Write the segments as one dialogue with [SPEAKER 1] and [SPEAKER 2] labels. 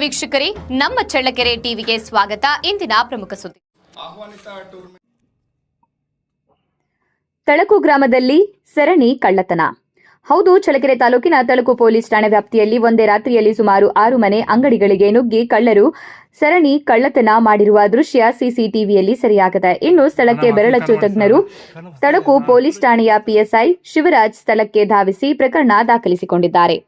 [SPEAKER 1] ವೀಕ್ಷಕರೇ ನಮ್ಮ ಚಳ್ಳಕೆರೆ ಟಿವಿಗೆ ಸ್ವಾಗತ. ಇಂದಿನ ಪ್ರಮುಖ ಸುದ್ದಿ.
[SPEAKER 2] ತಳಕು ಗ್ರಾಮದಲ್ಲಿ ಸರಣಿ ಕಳ್ಳತನ. ಹೌದು ಚಳ್ಳಕೆರೆ ತಾಲೂಕಿನ ತಳಕು ಪೊಲೀಸ್ ಠಾಣೆ ವ್ಯಾಪ್ತಿಯಲ್ಲಿ ಒಂದೇ ರಾತ್ರಿಯಲ್ಲಿ ಸುಮಾರು ಆರು ಮನೆ ಅಂಗಡಿಗಳಿಗೆ ನುಗ್ಗಿ ಕಳ್ಳರು ಸರಣಿ ಕಳ್ಳತನ ಮಾಡಿರುವ ದೃಶ್ಯ ಸಿಸಿಟಿವಿಯಲ್ಲಿ ಸೆರೆಯಾಗಿದೆ. ಇನ್ನು ಸ್ಥಳಕ್ಕೆ ಬೆರಳಚ್ಚು ತಜ್ಞರು ತಳಕು ಪೊಲೀಸ್ ಠಾಣೆಯ ಪಿಎಸ್ಐ ಶಿವರಾಜ್ ಸ್ಥಳಕ್ಕೆ ಧಾವಿಸಿ ಪ್ರಕರಣ ದಾಖಲಿಸಿಕೊಂಡಿದ್ದಾರೆ.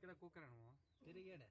[SPEAKER 3] ఇక్కడ కూకరాను తిరిగాడే